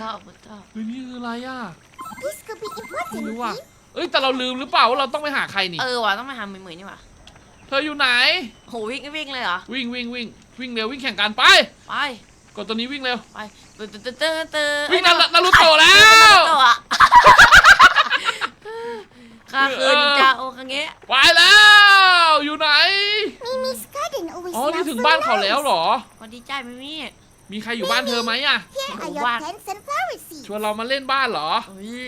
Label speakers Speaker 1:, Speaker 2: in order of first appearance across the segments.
Speaker 1: ชอบผมชอบ
Speaker 2: เฮ้ยนี่คืออะไรอะ
Speaker 3: This could be
Speaker 2: ไม่
Speaker 3: important.
Speaker 2: รู้ว่ะเอ้ยแต่เราลืมหรือเปล่าว่าเราต้องไปหาใครนี่
Speaker 1: เออว่ะต้องไปหาเหมยๆนี่ว่ะ
Speaker 2: เธออยู่ไหน
Speaker 1: โหวิ่งวิ่งเลยเหรอ
Speaker 2: วิ่งวิ่งวิ่งวิ่งเร็ววิ่งแข่งกันไป
Speaker 1: ไป
Speaker 2: กดตัวนี้วิ่งเร็ว
Speaker 1: ไปตื่นตื่นตื่นตื่นตื่น
Speaker 2: วิ่งนานานารูโตะแล้
Speaker 1: เออ
Speaker 2: ว
Speaker 1: นารูโตะอะข้าคืนจ้าโอคังเงะ
Speaker 2: ไปแล้ว อยู่ไหน
Speaker 3: Mimi's garden always
Speaker 2: อ๋อนี่
Speaker 3: smells
Speaker 2: ถึง
Speaker 3: so
Speaker 2: บ้านเขาแล้ว
Speaker 3: nice.
Speaker 2: เหรอ
Speaker 1: สวัสดีจ้ามิมี่
Speaker 2: มีใครอยู่บ้านเธอไหมอะ
Speaker 3: Here are your
Speaker 1: What?
Speaker 3: plants and flower seeds.
Speaker 2: ชวนเรามาเล่นบ้านเหรอ
Speaker 1: เฮ้ย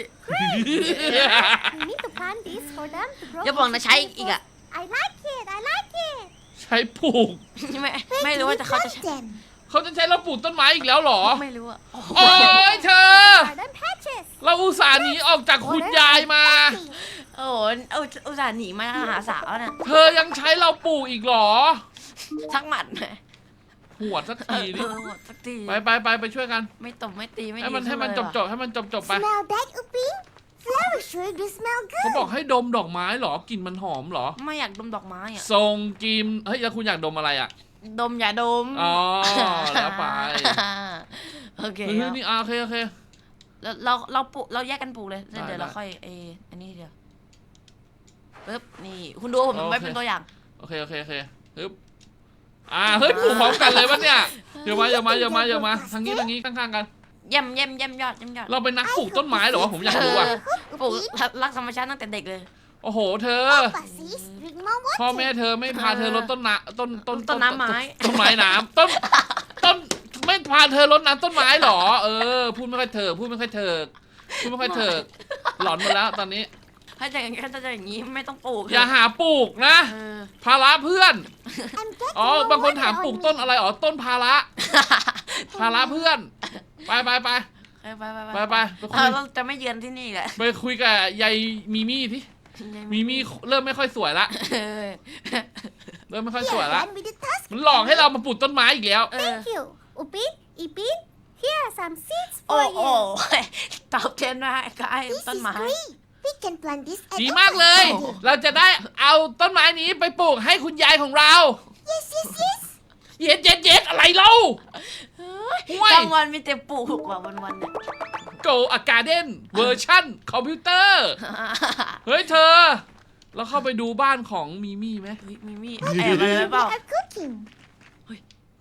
Speaker 3: You need to plant this for them to grow.
Speaker 1: อย่าบอกนะใช้อีกอะ
Speaker 3: I like it. I like it.
Speaker 2: ใช้ปลูก
Speaker 1: ไม่
Speaker 3: Where
Speaker 1: ไม่
Speaker 3: do
Speaker 1: รู้
Speaker 3: we
Speaker 1: ว่าจะเขาจะ
Speaker 3: plant
Speaker 1: ใช้
Speaker 3: them?
Speaker 2: เขาจะใช้เราปลูกต้นไม้อีกแล้วเหรอ
Speaker 1: ไม่รู้อะ
Speaker 2: โอ้ยเธอ
Speaker 3: Garden patches.
Speaker 2: เราอุตส่าห์หนีออกจากคุณยายมา
Speaker 1: โอ้โหเอาอุตส่าห์หนีมาหาสาวน่ะ
Speaker 2: เธอยังใช้เราปลูกอีกเหรอ
Speaker 1: ทักหมัดไหม
Speaker 2: หวดสัก
Speaker 1: เอ
Speaker 2: ที
Speaker 1: อ
Speaker 2: ดิ
Speaker 1: หมดสักที
Speaker 2: ไปไปไปไปช่วยกัน
Speaker 1: ไม่ตบไม่ตีไม่
Speaker 2: ให้มัน
Speaker 1: ดี
Speaker 2: ให้มันจ
Speaker 1: ขึ้
Speaker 2: บ
Speaker 1: เลย
Speaker 2: จ
Speaker 1: ว่ะ
Speaker 2: บให้มันจบจบไป
Speaker 3: Smell that, Upin? Flowers sure do smell
Speaker 2: เขา
Speaker 3: good.
Speaker 2: บอกให้ดมดอกไม้เหรอกลิ่นมันหอมเหรอ
Speaker 1: ไม่อยากดมดอกไม้อะ
Speaker 2: ทรงกิมเฮ้ยแล้วคุณอยากดมอะไรอะ
Speaker 1: ดมอย่าดม
Speaker 2: อ๋อแล้วไป
Speaker 1: โอเค
Speaker 2: เฮ้ยนี่อะโอเคโอเค
Speaker 1: แล้วเราเราปลูกเราแยกกันปลูกเลย
Speaker 2: ได้
Speaker 1: เดี๋ยว
Speaker 2: ได้
Speaker 1: เราค่อยเอออันนี้เดี๋ยวปึ๊บนี่คุณดูผม
Speaker 2: โอเค
Speaker 1: ไว้เป็นตัวอย่าง
Speaker 2: โอเคโอเคโอเคฮึบ อ่าเฮ้ยปลูกพร้อมกันเลยปะเนี่ยเดี๋ยวมาเดี๋ยวมาเดี๋ยวมาเดี๋ยวมาทางนี้ทางนี้ข้างๆกัน
Speaker 1: เยี่ยมเยี่ยมเยี่ยมยอดเยี่ยมยอด
Speaker 2: เราเป็นนักปลูกต้นไม้เหรอวะผมอยากรู้อะ
Speaker 1: ปลูกรักธรรมชาติตั้งแต่เด็กเลย
Speaker 2: โอ้โห เธอ
Speaker 3: Bussies, drink more water.
Speaker 2: พ่อแม่เธอไม่พาเธอรดต้นน้ำต้นต้น
Speaker 1: ต้นน้ำไม้
Speaker 2: ต้นไม้น้ำต้นต้นไม่พาเธอรดน้ำต้นไม้เหรอ เออ พูดไม่ค่อยเถิกพูดไม่ค่อยเถิกพูดไม่ค่อยเถิกหลอนหมดแล้วตอนนี้
Speaker 1: ถ้าจะอย่างนี้ถ้าจะอย่างนี้ไม่ต้องปลูก
Speaker 2: อย่าหาปลูกนะ
Speaker 1: เออ
Speaker 2: ภาระเพื่อน
Speaker 3: I'm getting
Speaker 2: อ๋อ
Speaker 3: more
Speaker 2: บางคน
Speaker 3: water
Speaker 2: ถามปลูก
Speaker 3: on
Speaker 2: ต้น
Speaker 3: me.
Speaker 2: อะไรอ๋อต้นภาระ ภาระเพื่อน ไปไปไป
Speaker 1: ไปไปไป
Speaker 2: ไปไปไปคุ
Speaker 1: เรา
Speaker 2: ย
Speaker 1: เราจะไม่เยือนที่นี่แหละ
Speaker 2: ไปคุยกับยายมีมี่ที่มีมี่เริ่มไม่ค่อยสวยละ
Speaker 1: เออ
Speaker 2: เริ่มไม่ค่อยส
Speaker 3: Here,
Speaker 2: วยละ
Speaker 3: done with the task.
Speaker 2: มันหลอกให้เรามาปลูกต้นไม้อีกแล้ว
Speaker 1: เออ
Speaker 3: Thank you. Upin, Ipin, here are some seeds
Speaker 1: โอ้
Speaker 3: for
Speaker 1: โห
Speaker 3: you.
Speaker 1: ตอบเทนมาก็ไอ้
Speaker 3: This
Speaker 1: ต้น
Speaker 3: is
Speaker 1: ไม้
Speaker 3: great. We can plant this at
Speaker 2: ดีมากเลย
Speaker 3: Upin's garden.
Speaker 2: เราจะได้เอาต้นไม้นี้ไปปลูกให้คุณยายของเรา
Speaker 3: Yes, yes, yes.
Speaker 2: เย็ดเย็ดเย็ดอะไรเล่า ห่วย
Speaker 1: กลางวันมีแต่ปลูกว่าวันวันๆเนี่ย
Speaker 2: Go a Garden เวอร์ชันคอมพิวเตอร์ เฮ้ยเธอ เราเข้าไปดูบ้านของมีมี่ไหม
Speaker 1: เฮ้ยมีมีแอบอะไรหรือเปล่า
Speaker 3: We are cooking.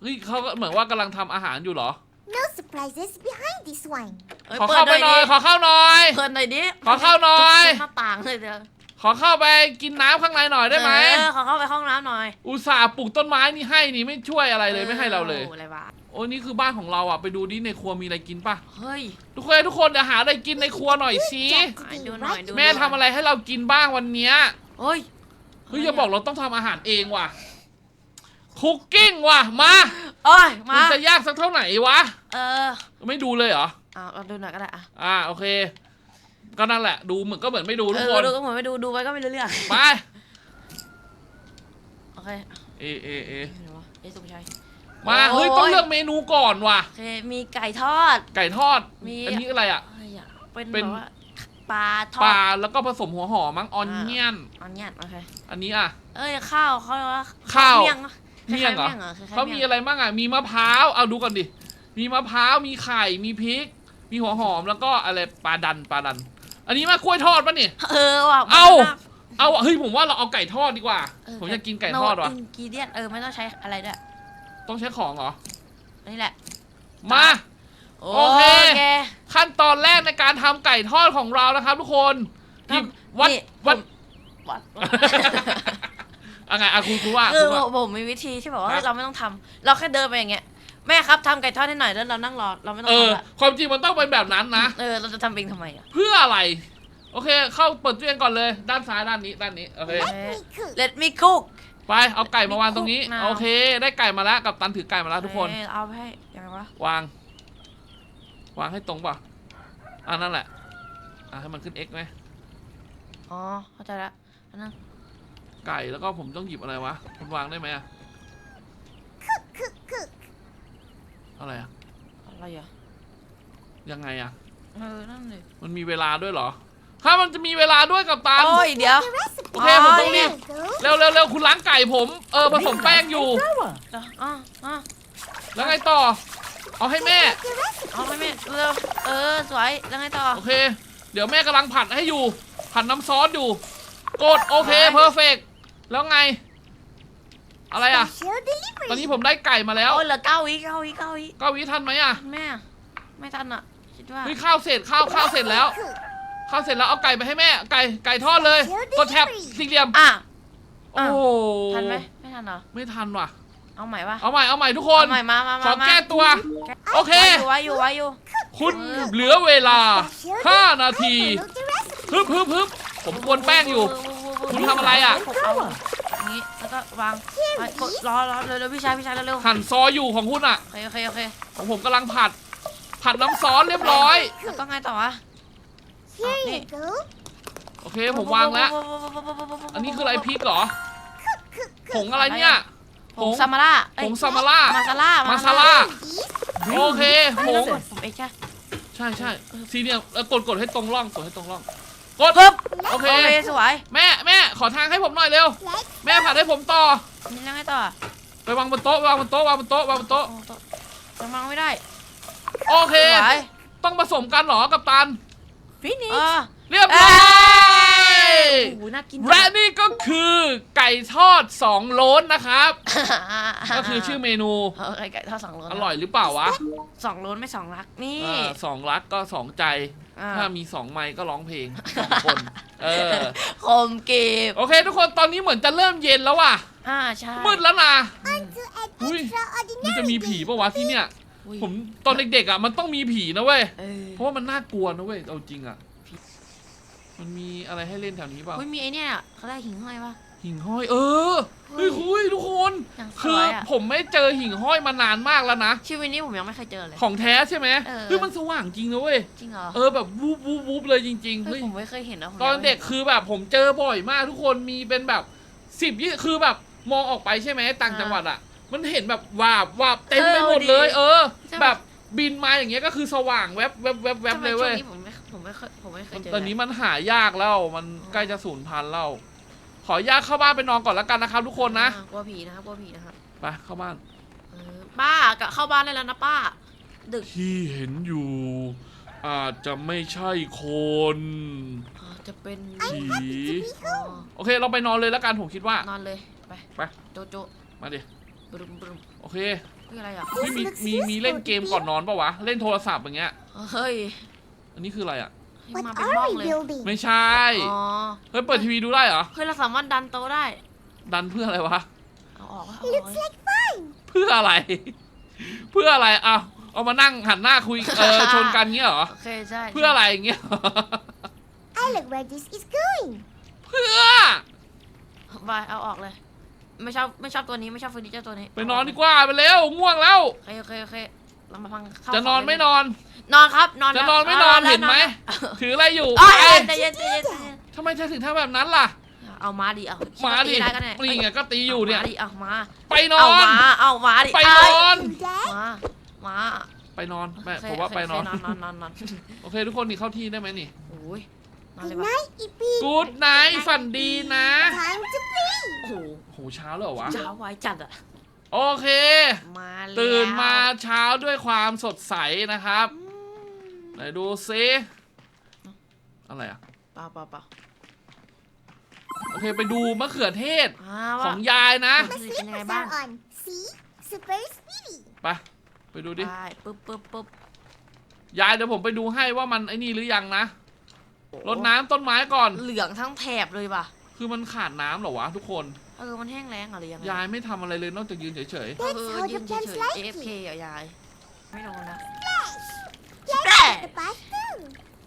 Speaker 2: เฮ้ยเขาก็เหมือนว่ากำลังทำอาหารอยู่เหรอ
Speaker 3: No surprises behind this one.
Speaker 1: เฮ้ย
Speaker 2: ขอ
Speaker 1: เปิ
Speaker 2: เข้า
Speaker 1: ด
Speaker 2: ไปหน่อย ขอเข้าหน่อย
Speaker 1: เปิดหน่อยดิ
Speaker 2: ขอเข้าหน่อย
Speaker 1: ทุบหน้าต่างเลยเดี๋ยว
Speaker 2: ขอเข้าไปกินน้ำข้างในหน่อยได้ไหม
Speaker 1: เออขอเข้าไปห้องน้ำหน่อย
Speaker 2: อุตส่าห์ปลูกต้นไม้นี่ให้นี่ไม่ช่วยอะไรเลยไม่ให้เราเลย
Speaker 1: โอ้อะไรวะ
Speaker 2: โอ้นี่คือบ้านของเราอะไปดูดิในครัวมีอะไรกินป่ะ
Speaker 1: เฮ้ย
Speaker 2: ทุกคนทุกคนเดี๋ยวหาอะไรกินในครัวหน่อยสิ
Speaker 1: ไหนดูหน่อยดู
Speaker 2: แม่ทำอะไรให้เรากินบ้างวันเนี้ย
Speaker 1: เฮ้ย
Speaker 2: เฮ้ยอย่าบอกเราต้องทำอาหารเองว่ะ คุกกิ้งว่ะ มา
Speaker 1: โอ้ยมา
Speaker 2: มันจะยากสักเท่าไหนวะ
Speaker 1: เออ
Speaker 2: ไม่ดูเลยเหรอ
Speaker 1: อะเราดูหน่อยก็ได้อะ
Speaker 2: อ่าโอเค ก็นั่นแหละ ดูเหมือนก็เหมือนไม่ดูทุ
Speaker 1: เอก
Speaker 2: ค
Speaker 1: อน ดูก็เหมือนไม่ดูดูไว้ก็ไม่รู้เรื่อง
Speaker 2: ไป
Speaker 1: โอเค
Speaker 2: เอเอเอ
Speaker 1: เห็นปะเอ้สุภชัย
Speaker 2: มา
Speaker 1: โอ้ย
Speaker 2: เฮ้ยต้องเลือกเมนูก่อนว่ะ
Speaker 1: โอเคมีไก่ทอด
Speaker 2: ไก่ทอด
Speaker 1: มี
Speaker 2: อันนี้อะไรอะ
Speaker 1: อะไรอะเป็น
Speaker 2: เป็น
Speaker 1: แบบว่าปลาทอ
Speaker 2: ป
Speaker 1: ด
Speaker 2: ลาแล้วก็ผสมหัวหอมมั้งออนเนียน
Speaker 1: อันเนี้ยโอเค
Speaker 2: อันนี้อะ
Speaker 1: เอ้ยข้าวเขาเรียกว่า
Speaker 2: ข้าว
Speaker 1: เมี่ยงอะ
Speaker 2: เมี่ยงเหรอ
Speaker 1: คล้ายๆคล้ยๆ
Speaker 2: เขามี
Speaker 1: มี่ยง
Speaker 2: อะไรบ้างอะมีมะพร้าวเอาดูก่อนดิมีมะพร้าวมีไข่มีพริก มีหัวหอมแล้วก็อะไรปลาดันปลาดัน อันนี้มากล้วยทอดปะเนี่ย
Speaker 1: เออว่ะ
Speaker 2: เอา
Speaker 1: มันน่
Speaker 2: เอาอะเฮ้ยผมว่าเราเอาไก่ทอดดีกว่า
Speaker 1: เออ
Speaker 2: ผมอยากกินไก่ทอดว่ะ
Speaker 1: อินกิเดียนเออไม่ต้องใช้อะไรด้วย
Speaker 2: ต้องใช้ของเหรอ
Speaker 1: นี่แหละ
Speaker 2: มา
Speaker 1: โอ
Speaker 2: โอเค
Speaker 1: เค
Speaker 2: ขั้นตอนแรกในการทำไก่ทอดของเรานะครับทุกคนหยิบวัด
Speaker 1: นี่
Speaker 2: วัด
Speaker 1: วัด
Speaker 2: อะไงอะคุณคุณว่า
Speaker 1: คือ
Speaker 2: คุณว่า
Speaker 1: ผมมีวิธีที่แบบว่า
Speaker 2: ครับ
Speaker 1: เฮ้ยเราไม่ต้องทำเราแค่เดินไปอย่างเงี้ยแม่ครับทำไก่ทอดให้หน่อยแล้วเรานั่งรอเราไม่ต้อ
Speaker 2: เองอ
Speaker 1: ทำละ
Speaker 2: ความจริงมันต้องเป็นแบบนั้นนะ
Speaker 1: เออเราจะทำเองทำไมอะ
Speaker 2: เพื่ออะไร โอเค เข้าเปิดตู้เย็นก่อนเลย ด้านซ้ายด้านนี้ด้านนี้ โอเค
Speaker 3: Let me cook.
Speaker 1: Let me cook
Speaker 2: ไป เอาไก่มาวางตรงนี้
Speaker 1: มีคุกนะ
Speaker 2: โอเค ได้ไก่มาแล้ว กับตันถือไก่มาแล้วทุกคน
Speaker 1: เออเอาไปให้ยังไงวะ
Speaker 2: วาง วางให้ตรงป่ะอ่านั่นแหละ อ่าให้มันขึ้น x ไหม
Speaker 1: อ๋อเข้าใจละอันนั้น
Speaker 2: ไก่แล้วก็ผมต้องหยิบอะไรวะคุณวางได้ไหมอะ
Speaker 3: Cook, cook, cook.
Speaker 2: อะไรอะ
Speaker 1: อะไรอะ
Speaker 2: ยังไงอะ
Speaker 1: เออนั่นเลย
Speaker 2: มันมีเวลาด้วยเหรอถ้ามันจะมีเวลาด้วยกับตัน
Speaker 1: โอ้ยเดี๋ยว
Speaker 3: The recipe.
Speaker 2: โอเคผมต้องรีบ
Speaker 3: There you go.
Speaker 2: เร็วเร็วเร็วคุณล้างไก่ผม เออผสมแป้งอยู่
Speaker 1: เดี๋ยวอะอะ
Speaker 2: แล้วไงต่อ เอาให้แม่
Speaker 3: The recipe.
Speaker 1: เอาไปแม่เร็วเออสวยแล้วไงต่อ
Speaker 2: โอเค เดี๋ยวแม่กำลังผัดให้อยู่ ผัดน้ำซอสอยู่ กดโอเค
Speaker 1: ไป
Speaker 2: เพอร์เฟก แล้วไง อะไรอะ
Speaker 3: Special delivery.
Speaker 2: ตอนนี้ผมได้ไก่มาแล้ว
Speaker 1: โอ้ยเหลือเก้าวิเก้าวิเก้าวิ
Speaker 2: เก้าวิทันไหมอะ
Speaker 1: แม่ ไม่ทันอะ คิดว่า
Speaker 2: เฮ้ยข้าวเสร็จข้าวข้าวเสร็จแล้ว ข้าวเสร็จแล้วเอาไก่ไปให้แม่ ไก่ไก่ทอดเลย กดแท็บสี่เหลี่ยม
Speaker 1: อะ
Speaker 2: โอ้
Speaker 1: อะ
Speaker 2: โห
Speaker 1: ทันไหมไม่ทันเหรอ
Speaker 2: ไม่ทันว่ะ
Speaker 1: เอาใหม่ปะ
Speaker 2: เอาใหม่เอาใหม่ทุกคน
Speaker 1: เอาใหม่มามา
Speaker 2: ขอ
Speaker 1: มามา
Speaker 2: แก้ตัว โอเค
Speaker 1: ไว้อยู่ไว้อยู่
Speaker 2: คุณเหลือเวลา 5 นาที
Speaker 3: Look the recipe.
Speaker 2: ฮึบฮึบฮึบผมกวนแป้งอยู่ คุณทำอะไรอะ
Speaker 1: ผมเอาอย่างนี้แล้วก็วางไว้กดรอรอเร็วๆพี่ชายพี่ชายเร็วๆ
Speaker 2: หั่นซอยอยู่ของคุณอะ
Speaker 1: โอเคโอเคโอเค
Speaker 2: ของผมกำลังผัด ผัดน้ำซอสเรียบร้อย
Speaker 1: แล้วต้องไงต่อวะ
Speaker 3: Here
Speaker 1: Hey.
Speaker 3: you go.
Speaker 2: โอเคผมวางแล้ว อันนี้คืออะไรพริกเหรอ ผงอะไรเนี่ย
Speaker 1: ผงซามาร่าเอ้
Speaker 2: ผ
Speaker 1: ย
Speaker 2: งซามาร่า
Speaker 1: มาซาร่า
Speaker 2: มา
Speaker 1: มา
Speaker 2: ซาร่า
Speaker 3: This
Speaker 2: โอเคผง
Speaker 1: ผมเองใช่
Speaker 2: ใช่ใช่ซีเนี่ยเออกดกดให้ตรงร่องกดให้ตรงร่อง กด
Speaker 1: ปึ๊บ
Speaker 2: โอเค
Speaker 1: โอเคสวย
Speaker 2: แม่แม่ขอทางให้ผมหน่อยเร็ว
Speaker 3: let's
Speaker 2: แม่ผัดให้ผมต่อ
Speaker 1: นี่แล้วไงต่อ
Speaker 2: ไปวางบนโต๊ะวางบนโต๊ะวางบนโต๊ะวางบนโต๊ะ
Speaker 1: โอ้โต๊ะยังวางไม่ได้
Speaker 2: โอเค
Speaker 1: สวย
Speaker 2: ต้องผสมกันเหรอกับตัน
Speaker 1: เออ
Speaker 2: เรียบร้อย
Speaker 1: โอ้โหน่ากิน
Speaker 2: และนี่ก็คือไก่ทอดสองโล้นนะครับ ก็คือชื่อเมนู
Speaker 1: เออไก่ไก่ทอดสองโล
Speaker 2: อร่อยหรือเปล่าวะ
Speaker 1: สองโลนไม่สองรักนี่
Speaker 2: อ่าสองรักก็สองใจ
Speaker 1: อ่า
Speaker 2: ถ้ามีสองไมค์ก็ร้องเพลงสองคนเออ
Speaker 1: คมเก็บ
Speaker 2: โอเค ทุกคนตอนนี้เหมือนจะเริ่มเย็นแล้วว่ะ
Speaker 1: อ่าใช่
Speaker 2: มืดแล้วนะ
Speaker 3: to an
Speaker 2: Ui,
Speaker 3: extraordinary
Speaker 2: มันจะมีผี
Speaker 3: day.
Speaker 2: ปะวะที่เนี่ย
Speaker 1: อุ้ย
Speaker 2: ผมตอนเด็กๆอะมันต้องมีผีนะเว้ย
Speaker 1: เออ
Speaker 2: เพราะว่ามันน่ากลัวนะเว้ยเอาจริงอะ มันมีอะไรให้เล่นแถวนี้เปล่า
Speaker 1: อุ้ยมีไอเนี่ยเขาได้หิ่งห้อยปะ
Speaker 2: หิ่งห้อยเออเฮ้ยคุยทุกคน
Speaker 1: อย่างส
Speaker 2: คือ
Speaker 1: วยอะ
Speaker 2: ผมไม่เจอหิ่งห้อยมานานมากแล้วนะ
Speaker 1: ชีวิตนี้ผมยังไม่เคยเจอเลย
Speaker 2: ของแท้ใช่ไหม
Speaker 1: เออ
Speaker 2: เฮ้ยมันสว่างจริงนะเว้ย
Speaker 1: จริงเหรอ
Speaker 2: เออแบบวูบวูบวูบเลยจริงๆ
Speaker 1: เฮ้
Speaker 2: เฮ้
Speaker 1: ย
Speaker 2: ย
Speaker 1: ผมไม่เคยเห็นนะผม
Speaker 2: ตอน
Speaker 1: ยังไม่
Speaker 2: เด็ก
Speaker 1: ห็
Speaker 2: คือแบบผมเจอบ่อยมากทุกคนมีเป็นแบบสิบยี่คือแบบมองออกไปใช่ไหมต่างจังหวัดอะ มันเห็นแบบวาบวาบเต็มไปหมดเลย เออ แบบบินมาอย่างเงี้ยก็คือสว่างแวบแวบแวบแวบ
Speaker 1: ทำไม
Speaker 2: เลยเว้ย
Speaker 1: ช่วงนี้ผมไม่ ผมไม่เคยผมไม่เคยเจอ
Speaker 2: ตอนนี้มันหายากแล้ว มันใกล้จะสูญพันธุ์แล้ว ขออนุญาตเข้าบ้านไปนอนก่อนแล้วกันนะครับ ทุกคนนะ
Speaker 1: อ่ากลัวผีนะครับกลัวผีนะครับ
Speaker 2: ไปเข้าบ้าน
Speaker 1: เออป้ากะเข้าบ้านได้แล้วนะป้า ดึก
Speaker 2: ที่เห็นอยู่ อาจจะไม่ใช่คน
Speaker 1: อ่าจะเป็น
Speaker 2: ผี
Speaker 1: อ๋อ
Speaker 2: โอเค เราไปนอนเลยแล้วกันผมคิดว่า
Speaker 1: นอนเลยไป
Speaker 2: ไป
Speaker 1: โจโจ
Speaker 2: มาดิ
Speaker 1: บรุมบรุม
Speaker 2: โอเค
Speaker 1: นี่อะไรอะ
Speaker 2: เฮ้ยมีมีมีเล่นเกมก่อนนอนปะวะ เล่นโทรศัพท์อย่างเงี้ย
Speaker 1: เฮ้ย
Speaker 2: อันนี้คืออะไรอะ
Speaker 1: ให้
Speaker 3: What
Speaker 1: มาเป็นบ้อง
Speaker 3: are
Speaker 1: เล
Speaker 3: we
Speaker 1: ย
Speaker 3: building?
Speaker 2: ไม่ใช่
Speaker 1: อ๋อ
Speaker 2: เฮ้ยเปิดทีวีดูได้เหรอ
Speaker 1: เฮ้ยเราสามารถดันโต๊ะได้
Speaker 2: ดันเพื่ออะไรวะ
Speaker 1: เอาออกเอาออก
Speaker 3: Looks like fun.
Speaker 2: เพื่ออะไร เพื่ออะไรอะเอามานั่งหันหน้าคุยเออ ชนกันเงี้ยเหรอ
Speaker 1: โอเคใช่
Speaker 2: เพื่ออะไรอย่างเงี้ย
Speaker 3: I look where this is going.
Speaker 2: เพื่อ
Speaker 1: ไปเอาออกเลย ไม่ชอบไม่ชอบตัวนี้ไม่ชอบเฟอร์นิเจอร์ตัวนี้
Speaker 2: ไปนอนดีกว่าไปเร็วง่วงแล้ว
Speaker 1: โอเคโอเคโอเค เรามาพังเข้า
Speaker 2: จะนอน
Speaker 1: ขง
Speaker 2: ไม่
Speaker 1: เล่
Speaker 2: นอน
Speaker 1: นอนครับ นอน
Speaker 2: จะ
Speaker 1: แล้ว
Speaker 2: นอนไม่นอน
Speaker 1: แล้ว
Speaker 2: เห็นไหม
Speaker 1: แล้ว
Speaker 2: ถืออะไรอยู่
Speaker 1: เอ้ย
Speaker 2: ไป
Speaker 1: เอ้ยใจเย็นใจเย็นใจเย็น
Speaker 2: ทำไมเธอถึงทำแบบนั้นล่ะ
Speaker 1: เอามาดิเอา
Speaker 2: มาดิ
Speaker 1: คิว่ตีได้กันแน่
Speaker 2: นี่ไงก็ตีอยู่เนี่ยา
Speaker 1: ดิเอามา
Speaker 2: ไปนอ
Speaker 1: เอา
Speaker 2: น
Speaker 1: มาเอามาดิ
Speaker 2: ไปน
Speaker 1: เอ้ย
Speaker 2: อน
Speaker 3: Dad?
Speaker 1: มามา
Speaker 2: ไปนอนแม่
Speaker 1: โเค
Speaker 2: ผมว่าไปนอน
Speaker 1: โเคนอนนอนนอน
Speaker 2: โอเค ทุกคนนี่เข้าที่ได้ไหมนี่
Speaker 1: โอ้ยนอนเลย
Speaker 3: Good
Speaker 1: ปะ
Speaker 3: night, Ippy.
Speaker 2: กูดไนท์ฝันดีนะ
Speaker 3: Time to play.
Speaker 1: โอ้โห
Speaker 2: โหเช้าแล้วเหรอวะ
Speaker 1: เช้าไวจัดอะ
Speaker 2: โอเค
Speaker 1: มาแล้ว
Speaker 2: ตื่นมาเช้าด้วยความสดใสนะครับไหนดูซิอะไรอะ
Speaker 1: เปล่าเปล่าเปล่า
Speaker 2: โอเคไปดูมะเขือเทศ
Speaker 1: อ่า
Speaker 2: ข
Speaker 1: ว่า
Speaker 2: องยายนะ
Speaker 1: มั
Speaker 3: The
Speaker 1: นเป็นยังไง
Speaker 3: sleepers
Speaker 1: บ้าง
Speaker 3: are on. See? Super speedy.
Speaker 2: ไปไปดูดิ
Speaker 1: ไปปึ๊บปึ๊บปึ๊บ
Speaker 2: ยายเดี๋ยวผมไปดูให้ว่ามันไอ้นี่หรือยังนะรดน้ำต้นไม้ก่อน
Speaker 1: เหลืองทั้งแถบเลยป่ะ
Speaker 2: คือมันขาดน้ำเหรอวะทุกคน
Speaker 1: เออ มันแห้งแล้งอะไรยังไง
Speaker 2: ยายไม่ทำอะไรเลยนอกจากยืนเฉย
Speaker 1: เอ
Speaker 3: That's
Speaker 1: อ
Speaker 3: how
Speaker 1: ยื
Speaker 3: the
Speaker 1: นเฉ
Speaker 3: plants
Speaker 1: ย
Speaker 3: like
Speaker 1: ๆ AFK
Speaker 3: it.
Speaker 1: อะยาย ไม่ลงนะ
Speaker 3: Yes, the bathroom.